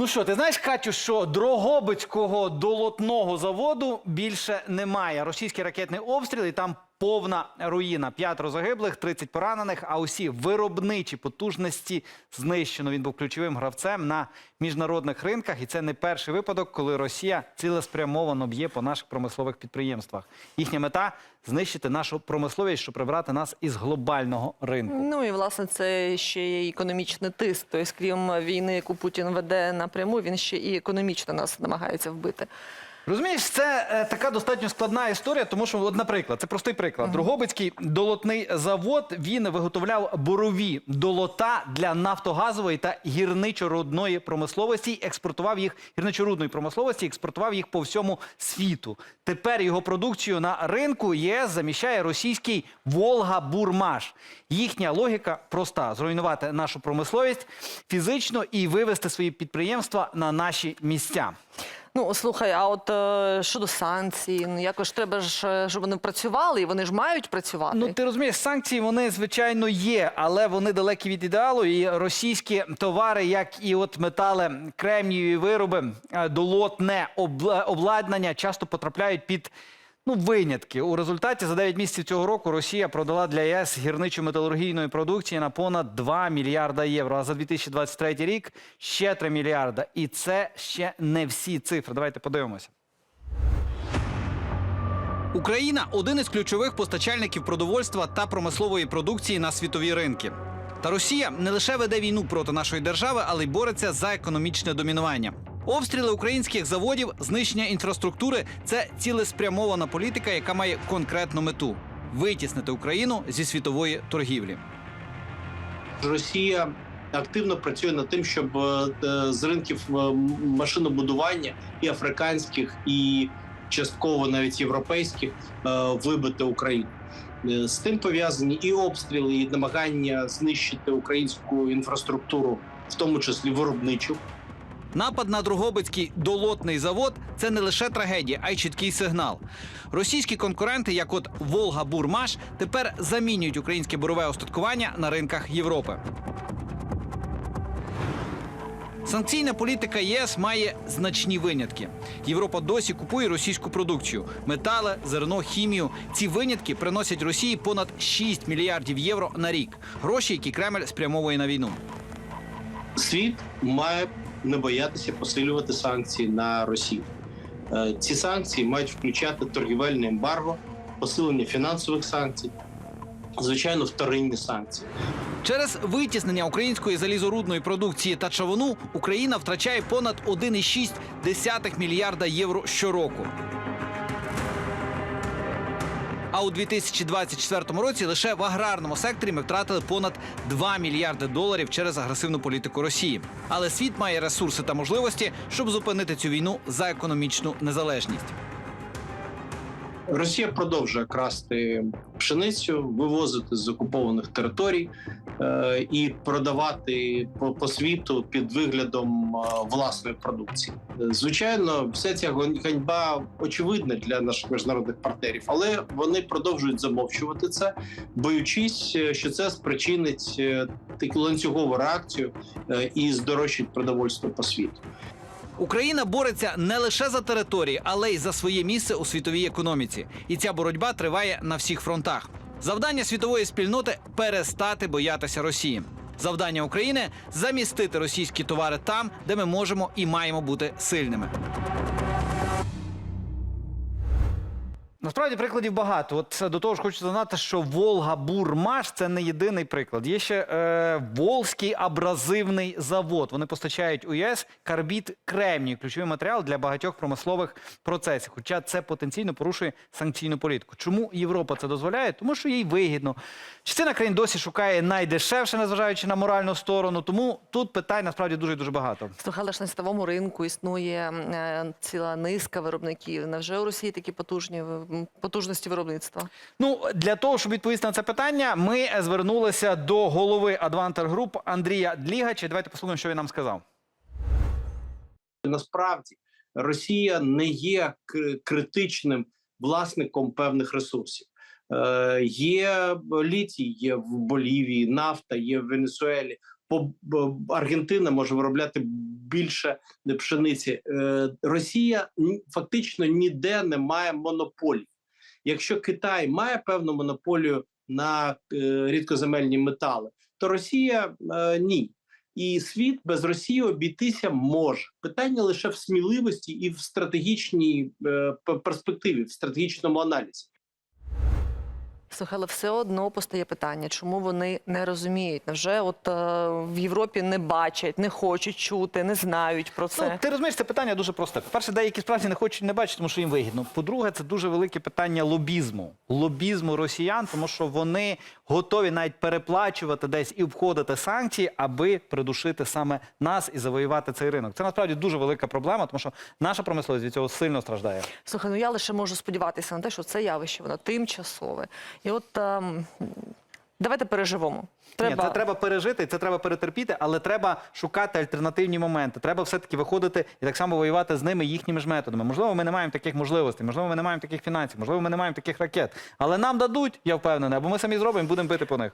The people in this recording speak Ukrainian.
Ну що, ти знаєш, Катю, що Дрогобицького долотного заводу більше немає. Російські ракетні обстріли там повна руїна. П'ятеро загиблих, 30 поранених, а усі виробничі потужності знищено. Він був ключовим гравцем на міжнародних ринках. І це не перший випадок, коли Росія цілеспрямовано б'є по наших промислових підприємствах. Їхня мета знищити нашу промисловість, щоб прибрати нас із глобального ринку. Ну і власне це ще є економічний тиск. Тобто, крім війни, яку Путін веде напряму, він ще і економічно нас намагається вбити. Розумієш, це е, така достатньо складна історія, тому що, от, наприклад, це простий приклад. Другобицький долотний завод він виготовляв борові долота для нафтогазової та гірничорудної промисловості, і експортував їх гірничорудної промисловості, і експортував їх по всьому світу. Тепер його продукцію на ринку ЄС заміщає російський Волга Бурмаш. Їхня логіка проста: зруйнувати нашу промисловість фізично і вивести свої підприємства на наші місця. Ну слухай, а от е, щодо санкцій, ну якось треба ж, е, щоб вони працювали, і вони ж мають працювати. Ну ти розумієш, санкції вони звичайно є, але вони далекі від ідеалу. І російські товари, як і от метали, кремнієві вироби, е, долотне обладнання, часто потрапляють під. Ну, винятки у результаті за 9 місяців цього року Росія продала для ЄС гірничо металургійної продукції на понад 2 мільярда євро. А за 2023 рік ще 3 мільярда. І це ще не всі цифри. Давайте подивимося. Україна один із ключових постачальників продовольства та промислової продукції на світові ринки. Та Росія не лише веде війну проти нашої держави, але й бореться за економічне домінування. Обстріли українських заводів, знищення інфраструктури це цілеспрямована політика, яка має конкретну мету витіснити Україну зі світової торгівлі. Росія активно працює над тим, щоб е, е, з ринків е, машинобудування і африканських, і частково навіть європейських вибити Україну. З тим пов'язані і обстріли, і намагання знищити українську інфраструктуру, в тому числі виробничу. Напад на Другобицький долотний завод це не лише трагедія, а й чіткий сигнал. Російські конкуренти, як от Волга Бурмаш, тепер замінюють українське бурове остаткування на ринках Європи. Санкційна політика ЄС має значні винятки. Європа досі купує російську продукцію: метали, зерно, хімію. Ці винятки приносять Росії понад 6 мільярдів євро на рік. Гроші, які Кремль спрямовує на війну. Світ має не боятися посилювати санкції на Росію. Е, Ці санкції мають включати торгівельне ембарго, посилення фінансових санкцій, звичайно, вторинні санкції. Через витіснення української залізорудної продукції та чавуну Україна втрачає понад 1,6 мільярда євро щороку. А у 2024 році лише в аграрному секторі ми втратили понад 2 мільярди доларів через агресивну політику Росії. Але світ має ресурси та можливості, щоб зупинити цю війну за економічну незалежність. Росія продовжує красти пшеницю, вивозити з окупованих територій е, і продавати по, по світу під виглядом е, власної продукції. Звичайно, вся ця ганьба очевидна для наших міжнародних партнерів, але вони продовжують замовчувати це, боючись, е, що це спричинить е, таку ланцюгову реакцію е, і здорожчить продовольство по світу. Україна бореться не лише за території, але й за своє місце у світовій економіці. І ця боротьба триває на всіх фронтах. Завдання світової спільноти перестати боятися Росії. Завдання України замістити російські товари там, де ми можемо і маємо бути сильними. Насправді прикладів багато. От до того ж хочу знати, що Волга Бурмаш це не єдиний приклад. Є ще е, Волзький абразивний завод. Вони постачають у ЄС карбід кремнію, ключовий матеріал для багатьох промислових процесів. Хоча це потенційно порушує санкційну політику. Чому Європа це дозволяє? Тому що їй вигідно. Частина країн досі шукає найдешевше, незважаючи на моральну сторону. Тому тут питань насправді дуже дуже багато. Слухай, ж на світовому ринку існує е, ціла низка виробників. Невже у Росії такі потужні потужності виробництва? Ну для того, щоб відповісти на це питання, ми звернулися до голови Advanter Group Андрія Длігача. Давайте послухаємо, що він нам сказав. насправді Росія не є критичним власником певних ресурсів. Е, є літій, є в Болівії, нафта, є в Венесуелі. Аргентина може виробляти більше пшениці. Е, Росія фактично ніде не має монополії. Якщо Китай має певну монополію на е, рідкоземельні метали, то Росія е, ні. І світ без Росії обійтися може. Питання лише в сміливості і в стратегічній перспективі, в стратегічному аналізі. Слухай, але все одно постає питання, чому вони не розуміють? Невже от е, в Європі не бачать, не хочуть чути, не знають про це? Ну, ти розумієш, це питання дуже просте. По-перше, деякі справді не хочуть не бачити, тому що їм вигідно. По-друге, це дуже велике питання лобізму. Лобізму росіян, тому що вони готові навіть переплачувати десь і обходити санкції, аби придушити саме нас і завоювати цей ринок. Це насправді дуже велика проблема, тому що наша промисловість від цього сильно страждає. Слухай, ну я лише можу сподіватися на те, що це явище воно тимчасове. І от ем, давайте переживемо. Ні, це треба пережити, це треба перетерпіти, але треба шукати альтернативні моменти. Треба все-таки виходити і так само воювати з ними їхніми ж методами. Можливо, ми не маємо таких можливостей, можливо, ми не маємо таких фінансів, можливо, ми не маємо таких ракет. Але нам дадуть, я впевнений, або ми самі зробимо, будемо бити по них.